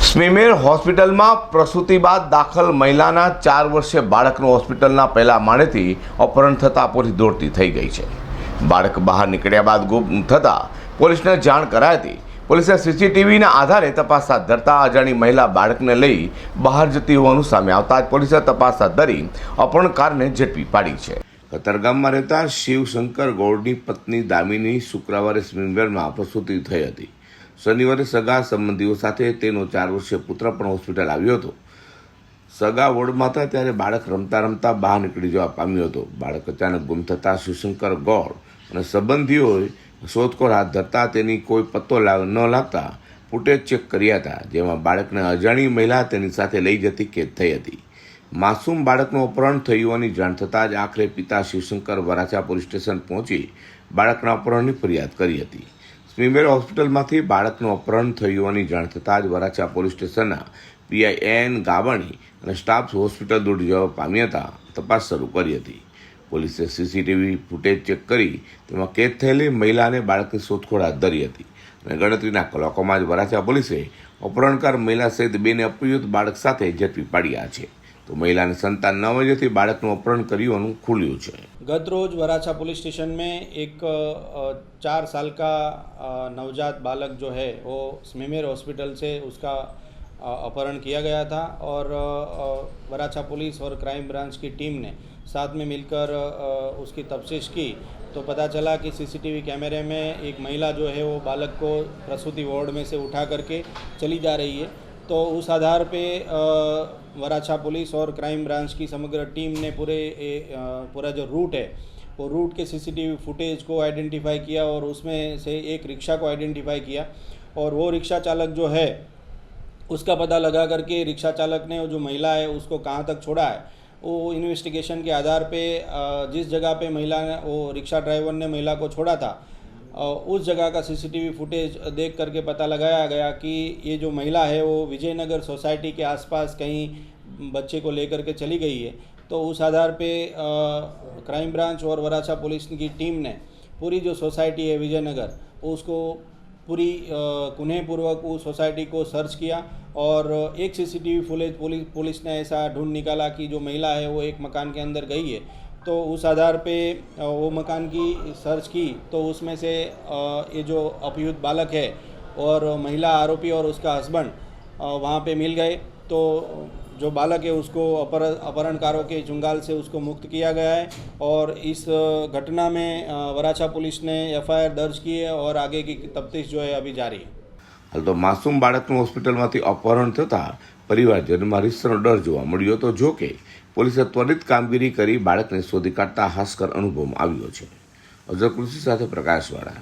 સ્મીમેર હોસ્પિટલમાં પ્રસૂતિ બાદ દાખલ મહિલાના ચાર વર્ષીય બાળકનું હોસ્પિટલના પહેલા માળેથી અપહરણ થતાં પોલીસ દોડતી થઈ ગઈ છે. બાળક બહાર નીકળ્યા બાદ ગુમ થતાં પોલીસને જાણ કરાઈ હતી પોલીસે સીસીટીવીના આધારે તપાસ હાથ ધરતા અજાણી મહિલા બાળકને લઈ બહાર જતી હોવાનું સામે આવતા જ પોલીસે તપાસ હાથ ધરી અપહરણકારને ઝડપી પાડી છે. કતરગામમાં રહેતા શિવશંકર ગૌડની પત્ની દામિની શુક્રવારે સ્મીમેરમાં પ્રસૂતિ થઈ હતી. શનિવારે સગા સંબંધીઓ સાથે તેનો ચાર વર્ષીય પુત્ર પણ હોસ્પિટલ આવ્યો હતો. સગા વોર્ડમાં હતા ત્યારે બાળક રમતા રમતા બહાર નીકળી જવા પામ્યો હતો. બાળક અચાનક ગુમ થતાં શિવશંકર ગોળ અને સંબંધીઓએ શોધખોળ હાથ ધરતા તેની કોઈ પત્તો ન લાગતા ફૂટેજ ચેક કર્યા હતા, જેમાં બાળકને અજાણી મહિલા તેની સાથે લઈ જતી કેદ થઈ હતી. માસૂમ બાળકનું અપહરણ થયું હોવાની જાણ થતાં જ આખરે પિતા શિવશંકર વરાછા પોલીસ સ્ટેશન પહોંચી બાળકના અપહરણની ફરિયાદ કરી હતી. સ્મીમેર હોસ્પિટલમાંથી બાળકનું અપહરણ થયું હોવાની જાણ થતાં જ વરાછા પોલીસ સ્ટેશનના પીઆઈ એન ગાવાણી અને સ્ટાફ હોસ્પિટલ દોડી જવા પામ્યા હતા. તપાસ શરૂ કરી હતી. પોલીસે સીસીટીવી ફૂટેજ ચેક કરી તેમાં કેદ થયેલી મહિલા અને બાળકની શોધખોળ હાથ ધરી હતી અને ગણતરીના કલાકોમાં જ વરાછા પોલીસે અપહરણકાર મહિલા સહિત બેને અપયુત બાળક સાથે ઝડપી પાડ્યા છે. તો મહિલાને સંતાન ન વજેથી બાળકનું અપહરણ કર્યું હોવાનું ખુલ્યું છે गत रोज वराछा पुलिस स्टेशन में एक अ, चार साल का अ, नवजात बालक जो है वो स्मीमेर हॉस्पिटल से उसका अ, अपहरण किया गया था और अ, अ, वराछा पुलिस और क्राइम ब्रांच की टीम ने साथ में मिलकर अ, उसकी तफ्तीश की तो पता चला कि सीसीटीवी कैमरे में एक महिला जो है वो बालक को प्रसूति वार्ड में से उठा करके चली जा रही है तो उस आधार पे वराछा पुलिस और क्राइम ब्रांच की समग्र टीम ने पूरे पूरा जो रूट है, वो रूट के सीसीटीवी फुटेज को आइडेंटिफाई किया और उसमें से एक रिक्शा को आइडेंटिफाई किया। और वो रिक्शा चालक जो है, उसका पता लगा करके रिक्शा चालक ने जो महिला है, उसको कहाँ तक छोड़ा है, वो इन्वेस्टिगेशन के आधार पे जिस जगह पे महिला ने, वो रिक्शा ड्राइवर ने महिला को छोड़ा था उस जगह का सीसीटीवी फुटेज देख करके पता लगाया गया कि ये जो महिला है वो विजयनगर सोसाइटी के आसपास कहीं बच्चे को लेकर के चली गई है। तो उस आधार पे क्राइम ब्रांच और वराछा पुलिस की टीम ने पूरी जो सोसाइटी है विजयनगर, उसको पूरी कुन्हेपूर्वक उस सोसाइटी को सर्च किया और एक सीसीटीवी फुटेज पुलिस पुलिस ने ऐसा ढूंढ निकाला कि जो महिला है वो एक मकान के अंदर गई है। तो उस आधार पे अ, वो मकान की सर्च की तो उसमें से अ, ये जो अपयुक्त बालक है और महिला आरोपी और उसका हस्बैंड वहाँ पे मिल गए तो जो बालक है उसको अपर अपहरणकारों के चुंगाल से उसको मुक्त किया गया है और इस अ, घटना में अ, वराछा पुलिस ने एफआईआर दर्ज की है और आगे की तफ्तीश जो है अभी जारी है હાલ તો માસૂમ બાળકનું હોસ્પિટલમાંથી અપહરણ થતાં પરિવારજનમાં રીસનો ડર જોવા મળ્યો હતો જો કે પોલીસે ત્વરિત કામગીરી કરી બાળકને શોધી કાઢતા હાસ્કર અનુભવમાં આવ્યો છે. અઝર કૃષિ સાથે પ્રકાશવાળા.